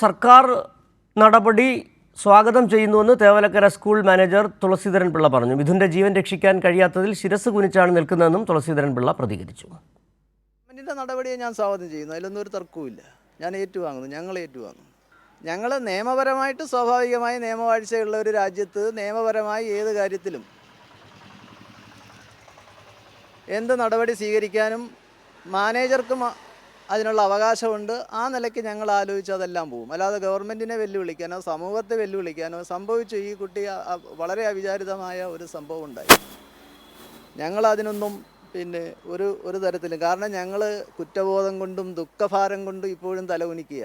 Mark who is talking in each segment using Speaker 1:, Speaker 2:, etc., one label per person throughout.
Speaker 1: സർക്കാർ നടപടി സ്വാഗതം ചെയ്യുന്നുവെന്ന് തേവലക്കര സ്കൂൾ മാനേജർ തുളസീധരൻ പിള്ള പറഞ്ഞു. മിഥുന്റെ ജീവൻ രക്ഷിക്കാൻ കഴിയാത്തതിൽ ശിരസ് കുനിച്ചാണ് നിൽക്കുന്നതെന്നും തുളസീധരൻ പിള്ള പ്രതികരിച്ചു.
Speaker 2: ഗവൺമെന്റിന്റെ നടപടിയെ ഞാൻ സ്വാഗതം ചെയ്യുന്നു. അതിലൊന്നും ഒരു തർക്കവുമില്ല. ഞാൻ ഏറ്റുവാങ്ങുന്നു. ഞങ്ങൾ ഏറ്റുവാങ്ങുന്നു. ഞങ്ങൾ നിയമപരമായിട്ട് സ്വാഭാവികമായി നിയമവാഴ്ചയുള്ള ഒരു രാജ്യത്ത് നിയമപരമായി ഏത് കാര്യത്തിലും എന്ത് നടപടി സ്വീകരിക്കാനും മാനേജർക്കും അതിനുള്ള അവകാശമുണ്ട്. ആ നിലയ്ക്ക് ഞങ്ങൾ ആലോചിച്ച് അതെല്ലാം പോകും. അല്ലാതെ ഗവൺമെന്റിനെ വെല്ലുവിളിക്കാനോ സമൂഹത്തെ വെല്ലുവിളിക്കാനോ സംഭവിച്ചു ഈ കുട്ടി വളരെ അവിചാരിതമായ ഒരു സംഭവം ഉണ്ടായി. ഞങ്ങൾ അതിനൊന്നും പിന്നെ ഒരു ഒരു തരത്തിലും കാരണം ഞങ്ങൾ കുറ്റബോധം കൊണ്ടും ദുഃഖഭാരം കൊണ്ടും ഇപ്പോഴും തലകുനിക്കുക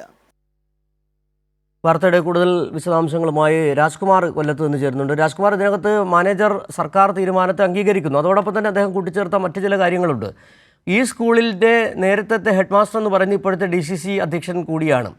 Speaker 1: വാർത്തയുടെ കൂടുതൽ വിശദാംശങ്ങളുമായി രാജ്കുമാർ കൊല്ലത്ത് നിന്ന് ചേരുന്നുണ്ട്. രാജ്കുമാർ ഇതിനകത്ത് മാനേജർ സർക്കാർ തീരുമാനത്തെ അംഗീകരിക്കുന്നു. അതോടൊപ്പം തന്നെ അദ്ദേഹം കൂട്ടിച്ചേർത്ത മറ്റു ചില കാര്യങ്ങളുണ്ട്. ഈ സ്കൂളിന്റെ നേരത്തെ ഹെഡ് മാസ്റ്റർ എന്ന് പറയുന്ന ഇപ്പോഴത്തെ ഡി സി സി അധ്യക്ഷൻ കൂടിയാണ്.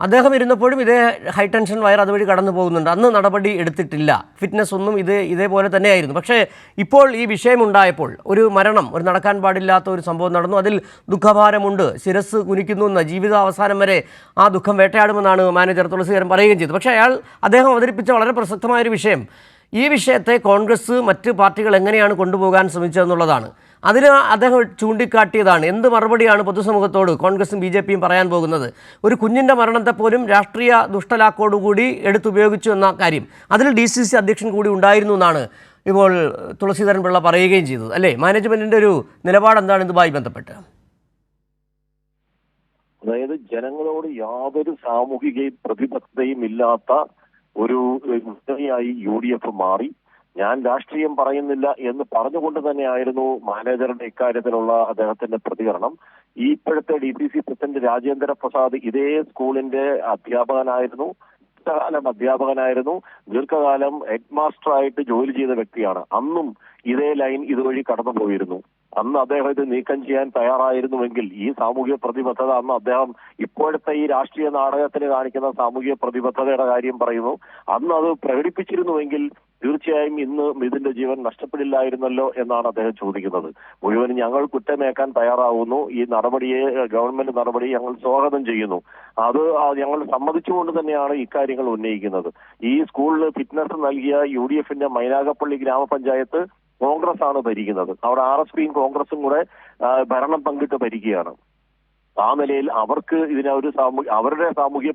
Speaker 1: അദ്ദേഹം ഇരുന്നപ്പോഴും ഇതേ ഹൈ ടെൻഷൻ വയർ അതുവഴി കടന്നു പോകുന്നുണ്ട്. അന്ന് നടപടി എടുത്തിട്ടില്ല. ഫിറ്റ്നസ് ഒന്നും ഇത് ഇതേപോലെ തന്നെയായിരുന്നു. പക്ഷേ ഇപ്പോൾ ഈ വിഷയമുണ്ടായപ്പോൾ ഒരു മരണം ഒരു നടക്കാൻ പാടില്ലാത്ത ഒരു സംഭവം നടന്നു. അതിൽ ദുഃഖഭാരമുണ്ട്. ശിരസ് കുനിക്കുന്നു എന്ന ജീവിതാവസാനം വരെ ആ ദുഃഖം വേട്ടയാടുമെന്നാണ് മാനേജർ തുളസീകരൻ പറയുകയും ചെയ്തു. പക്ഷേ അയാൾ അദ്ദേഹം അവതരിപ്പിച്ച വളരെ പ്രസക്തമായൊരു വിഷയം. ഈ വിഷയത്തെ കോൺഗ്രസ് മറ്റ് പാർട്ടികൾ എങ്ങനെയാണ് കൊണ്ടുപോകാൻ ശ്രമിച്ചതെന്നുള്ളതാണ്. അതിന് അദ്ദേഹം ചൂണ്ടിക്കാട്ടിയതാണ്. എന്ത് മറുപടിയാണ് പൊതുസമൂഹത്തോട് കോൺഗ്രസും ബി ജെ പിയും പറയാൻ പോകുന്നത്? ഒരു കുഞ്ഞിന്റെ മരണത്തെ പോലും രാഷ്ട്രീയ ദുഷ്ടലാക്കോടുകൂടി എടുത്തുപയോഗിച്ചു എന്ന കാര്യം. അതിൽ ഡി സി സി അധ്യക്ഷൻ കൂടി ഉണ്ടായിരുന്നു എന്നാണ് ഇപ്പോൾ തുളസീധരൻ പിള്ള പറയുകയും ചെയ്തത്. അല്ലേ? മാനേജ്മെന്റിന്റെ ഒരു നിലപാട് എന്താണ് ഇതുമായി ബന്ധപ്പെട്ട്?
Speaker 3: അതായത് ജനങ്ങളോട് യാതൊരു സാമൂഹിക പ്രതിബദ്ധതയും ഇല്ലാത്ത ഒരു മുന്നണിയായി യു ഡി എഫ് മാറി. ഞാൻ രാഷ്ട്രീയം പറയുന്നില്ല എന്ന് പറഞ്ഞുകൊണ്ട് തന്നെയായിരുന്നു മാനേജറുടെ ഇക്കാര്യത്തിലുള്ള അദ്ദേഹത്തിന്റെ പ്രതികരണം. ഈ ഇപ്പോഴത്തെ D C C president Rajendra Prasad ഇതേ സ്കൂളിന്റെ അധ്യാപകനായിരുന്നു ദീർഘകാലം അധ്യാപകനായിരുന്നു ദീർഘകാലം ഹെഡ് മാസ്റ്റർ ആയിട്ട് ജോലി ചെയ്ത വ്യക്തിയാണ്. അന്നും ഇതേ ലൈൻ ഇതുവഴി കടന്നു പോയിരുന്നു അന്ന് അദ്ദേഹം ഇത് നീക്കം ചെയ്യാൻ തയ്യാറായിരുന്നുവെങ്കിൽ ഈ സാമൂഹിക പ്രതിബദ്ധത അന്ന് അദ്ദേഹം ഇപ്പോഴത്തെ ഈ രാഷ്ട്രീയ നാടകത്തിന് കാണിക്കുന്ന സാമൂഹിക പ്രതിബദ്ധതയുടെ കാര്യം പറയുന്നു. അന്ന് അത് പ്രകടിപ്പിച്ചിരുന്നുവെങ്കിൽ തീർച്ചയായും ഇന്ന് മിഥുന്റെ ജീവൻ നഷ്ടപ്പെടില്ലായിരുന്നല്ലോ എന്നാണ് അദ്ദേഹം ചോദിക്കുന്നത്. മുഴുവൻ ഞങ്ങൾ കുറ്റമേക്കാൻ തയ്യാറാവുന്നു. ഈ നടപടിയെ ഗവൺമെന്റ് നടപടി ഞങ്ങൾ സ്വാഗതം ചെയ്യുന്നു. അത് ഞങ്ങൾ സമ്മതിച്ചുകൊണ്ട് തന്നെയാണ് ഇക്കാര്യങ്ങൾ ഉന്നയിക്കുന്നത്. ഈ സ്കൂളിൽ ഫിറ്റ്നസ് നൽകിയ യു ഡി എഫിന്റെ മൈനാഗപ്പള്ളി ഗ്രാമപഞ്ചായത്ത് കോൺഗ്രസ് ആണ് ഭരിക്കുന്നത്. അവിടെ ആർ എസ് പിയും കോൺഗ്രസും കൂടെ ഭരണം പങ്കിട്ട് ഭരിക്കുകയാണ്. ആ നിലയിൽ അവർക്ക് ഇതിനൊരു സാമൂഹ്യ അവരുടെ സാമൂഹ്യ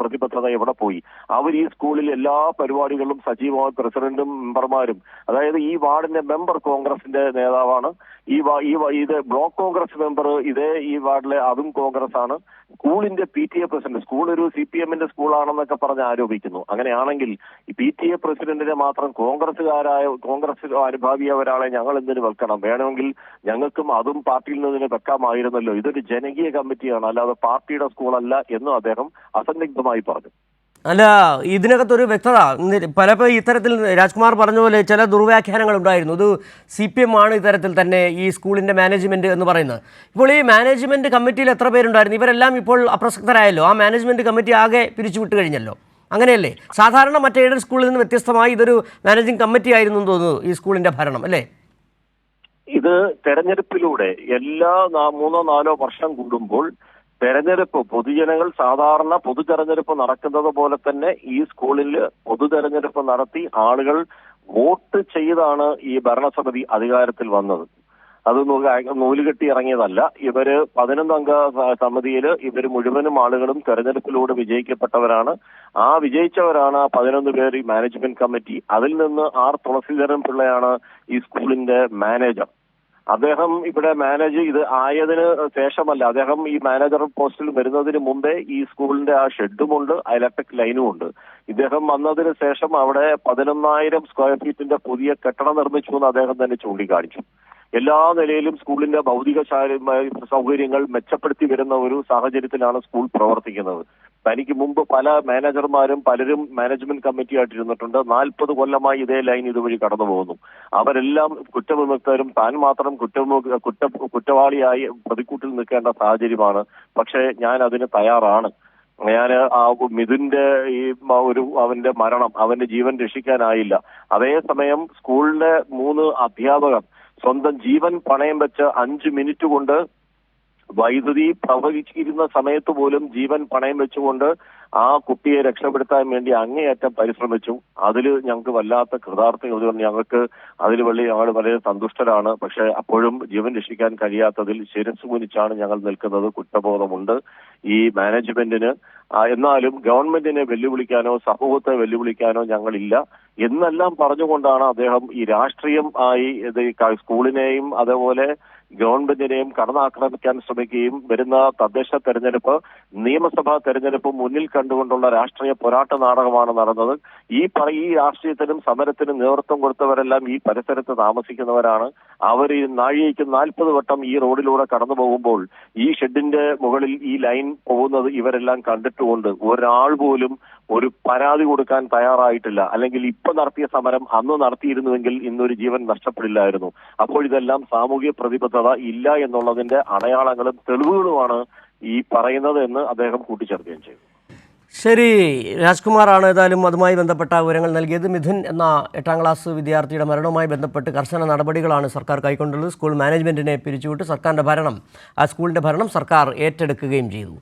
Speaker 3: പ്രതിബദ്ധത എവിടെ പോയി? അവർ ഈ സ്കൂളിൽ എല്ലാ പരിപാടികളിലും സജീവമായി പ്രസിഡന്റും മെമ്പർമാരും അതായത് ഈ വാർഡിന്റെ മെമ്പർ കോൺഗ്രസിന്റെ നേതാവാണ്. ഈ ഈ ഇത് ബ്ലോക്ക് കോൺഗ്രസ് മെമ്പർ ഇതേ ഈ വാർഡിലെ അതും കോൺഗ്രസ് ആണ് സ്കൂളിന്റെ P T A president school ഒരു സി പി എമ്മിന്റെ സ്കൂളാണെന്നൊക്കെ പറഞ്ഞ് ആരോപിക്കുന്നു. അങ്ങനെയാണെങ്കിൽ പി ടി എ പ്രസിഡന്റിനെ മാത്രം കോൺഗ്രസുകാരായ കോൺഗ്രസ് അനുഭാവിയ ഒരാളെ ഞങ്ങൾ എന്തിനു വെക്കണം? വേണമെങ്കിൽ ഞങ്ങൾക്കും അതും പാർട്ടിയിൽ നിന്ന് വെക്കാമായിരുന്നല്ലോ. ഇതൊരു ജനകീയ കമ്മിറ്റിയാണ്. അല്ലാതെ പാർട്ടിയുടെ സ്കൂളല്ല എന്നും അദ്ദേഹം അസന്നിഗ്ധമായി പറഞ്ഞു.
Speaker 1: അല്ല ഇതിനകത്തൊരു വ്യക്തത. പലപ്പോഴും ഇത്തരത്തിൽ രാജ്കുമാർ പറഞ്ഞ പോലെ ചില ദുർവ്യാഖ്യാനങ്ങൾ ഉണ്ടായിരുന്നു. ഇത് സി പി എം ആണ് ഇത്തരത്തിൽ തന്നെ ഈ സ്കൂളിന്റെ മാനേജ്മെന്റ് എന്ന് പറയുന്നത്. ഇപ്പോൾ ഈ മാനേജ്മെന്റ് കമ്മിറ്റിയിൽ എത്ര പേരുണ്ടായിരുന്നു? ഇവരെല്ലാം ഇപ്പോൾ അപ്രസക്തരായല്ലോ. ആ മാനേജ്മെന്റ് കമ്മിറ്റി ആകെ പിരിച്ചുവിട്ട് കഴിഞ്ഞല്ലോ. അങ്ങനെയല്ലേ? സാധാരണ മറ്റേ എയ്ഡഡ് സ്കൂളിൽ നിന്ന് വ്യത്യസ്തമായി ഇതൊരു മാനേജിംഗ് കമ്മിറ്റി ആയിരുന്നു തോന്നുന്നു ഈ സ്കൂളിന്റെ ഭരണം അല്ലേ?
Speaker 3: ഇത് തെരഞ്ഞെടുപ്പിലൂടെ എല്ലാ മൂന്നോ നാലോ വർഷം കൂടുമ്പോൾ തെരഞ്ഞെടുപ്പ് പൊതുജനങ്ങൾ സാധാരണ പൊതു തെരഞ്ഞെടുപ്പ് നടക്കുന്നത് പോലെ തന്നെ ഈ സ്കൂളിൽ പൊതു തെരഞ്ഞെടുപ്പ് നടത്തി ആളുകൾ വോട്ട് ചെയ്താണ് ഈ ഭരണസമിതി അധികാരത്തിൽ വന്നത്. അത് നൂലുകെട്ടി ഇറങ്ങിയതല്ല. ഇവർ പതിനൊന്നംഗ സമിതിയിൽ ഇവർ മുഴുവനും ആളുകളും തെരഞ്ഞെടുപ്പിലൂടെ വിജയിക്കപ്പെട്ടവരാണ്. ആ വിജയിച്ചവരാണ് ആ പതിനൊന്ന് പേർ ഈ മാനേജ്മെന്റ് കമ്മിറ്റി. അതിൽ നിന്ന് ആർ. തുളസീധരൻ പിള്ളയാണ് ഈ സ്കൂളിന്റെ മാനേജർ. അദ്ദേഹം ഇവിടെ മാനേജ് ഇത് ആയതിന് ശേഷമല്ല അദ്ദേഹം ഈ മാനേജർ പോസ്റ്റിൽ വരുന്നതിന് മുമ്പേ ഈ സ്കൂളിന്റെ ആ ഷെഡുമുണ്ട് ഇലക്ട്രിക് ലൈനും ഉണ്ട് ഇദ്ദേഹം വന്നതിന് ശേഷം അവിടെ പതിനൊന്നായിരം സ്ക്വയർ ഫീറ്റിന്റെ പുതിയ കെട്ടിടം നിർമ്മിച്ചു എന്ന് അദ്ദേഹം തന്നെ ചൂണ്ടിക്കാണിച്ചു. എല്ലാ നിലയിലും സ്കൂളിന്റെ ഭൗതിക സൗകര്യങ്ങൾ മെച്ചപ്പെടുത്തി വരുന്ന ഒരു സാഹചര്യത്തിലാണ് സ്കൂൾ പ്രവർത്തിക്കുന്നത്. തനിക്ക് മുമ്പ് പല മാനേജർമാരും പലരും മാനേജ്മെന്റ് കമ്മിറ്റി ആയിട്ടിരുന്നിട്ടുണ്ട്. നാൽപ്പത് കൊല്ലമായി ഇതേ ലൈൻ ഇതുവഴി കടന്നു പോകുന്നു. അവരെല്ലാം കുറ്റവിമുക്തരും താൻ മാത്രം കുറ്റവിമുക്ത കുറ്റ കുറ്റവാളിയായി പ്രതിക്കൂട്ടിൽ നിൽക്കേണ്ട സാഹചര്യമാണ്. പക്ഷേ ഞാൻ അതിന് തയ്യാറാണ്. ഞാൻ ആ മിഥുന്റെ ഈ ഒരു അവന്റെ മരണം അവന്റെ ജീവൻ രക്ഷിക്കാനായില്ല. അതേസമയം സ്കൂളിലെ മൂന്ന് അധ്യാപകർ സ്വന്തം ജീവൻ പണയം വെച്ച് അഞ്ച് മിനിറ്റ് കൊണ്ട് വൈദ്യുതി പ്രവഹിച്ചിരുന്ന സമയത്ത് പോലും ജീവൻ പണയം വെച്ചുകൊണ്ട് ആ കുട്ടിയെ രക്ഷപ്പെടുത്താൻ വേണ്ടി അങ്ങേയറ്റം പരിശ്രമിച്ചു. അതിൽ ഞങ്ങൾക്ക് വല്ലാത്ത കൃതാർത്ഥത ഞങ്ങൾക്ക് അതിൽ വലിയ ഞങ്ങൾ വളരെ സന്തുഷ്ടരാണ്. പക്ഷേ അപ്പോഴും ജീവൻ രക്ഷിക്കാൻ കഴിയാത്തതിൽ ശിരസ് കുനിച്ചാണ് ഞങ്ങൾ നിൽക്കുന്നത്. കുറ്റബോധമുണ്ട്. ഈ മാനേജ്മെന്റിന് എന്നാലും ഗവൺമെന്റിനെ വെല്ലുവിളിക്കാനോ സമൂഹത്തെ വെല്ലുവിളിക്കാനോ ഞങ്ങളില്ല. എന്നെല്ലാം പറഞ്ഞുകൊണ്ടാണ് അദ്ദേഹം ഈ രാഷ്ട്രീയം ആയി സ്കൂളിനെയും അതേപോലെ ഗവൺമെന്റിനെയും കടന്നാക്രമിക്കാൻ ശ്രമിക്കുകയും വരുന്ന തദ്ദേശ തെരഞ്ഞെടുപ്പ് നിയമസഭാ തെരഞ്ഞെടുപ്പ് മുന്നിൽ കണ്ടുകൊണ്ടുള്ള രാഷ്ട്രീയ പോരാട്ട നാടകമാണ് നടന്നത്. ഈ ഈ രാഷ്ട്രീയത്തിനും സമരത്തിനും നേതൃത്വം കൊടുത്തവരെല്ലാം ഈ പരിസരത്ത് താമസിക്കുന്നവരാണ്. അവർ ഈ നാഴികയ്ക്ക് നാൽപ്പത് വട്ടം ഈ റോഡിലൂടെ കടന്നു പോകുമ്പോൾ ഈ ഷെഡിന്റെ മുകളിൽ ഈ ലൈൻ പോകുന്നത് ഇവരെല്ലാം കണ്ടിട്ടുകൊണ്ട് ഒരാൾ പോലും ഒരു പരാതി കൊടുക്കാൻ തയ്യാറായിട്ടില്ല. അല്ലെങ്കിൽ ഇപ്പൊ നടത്തിയ സമരം അന്ന് നടത്തിയിരുന്നുവെങ്കിൽ ഇന്നൊരു ജീവൻ നഷ്ടപ്പെടില്ലായിരുന്നു. അപ്പോൾ ഇതെല്ലാം സാമൂഹ്യ പ്രതിബദ്ധത ഇല്ല എന്നുള്ളതിന്റെ അടയാളങ്ങളും തെളിവുകളുമാണ് ഈ പറയുന്നത് എന്ന് അദ്ദേഹം കൂട്ടിച്ചേർക്കുകയും ചെയ്തു.
Speaker 1: ശരി രാജ്കുമാറാണ് ഏതായാലും അതുമായി ബന്ധപ്പെട്ട വിവരങ്ങൾ നൽകിയത്. മിഥുൻ എന്ന എട്ടാം ക്ലാസ് വിദ്യാർത്ഥിയുടെ മരണവുമായി ബന്ധപ്പെട്ട് കർശന നടപടികളാണ് സർക്കാർ കൈക്കൊണ്ടുള്ളത്. സ്കൂൾ മാനേജ്മെന്റിനെ പിരിച്ചുവിട്ട് സർക്കാരിന്റെ ഭരണം ആ സ്കൂളിന്റെ ഭരണം സർക്കാർ ഏറ്റെടുക്കുകയും ചെയ്തു.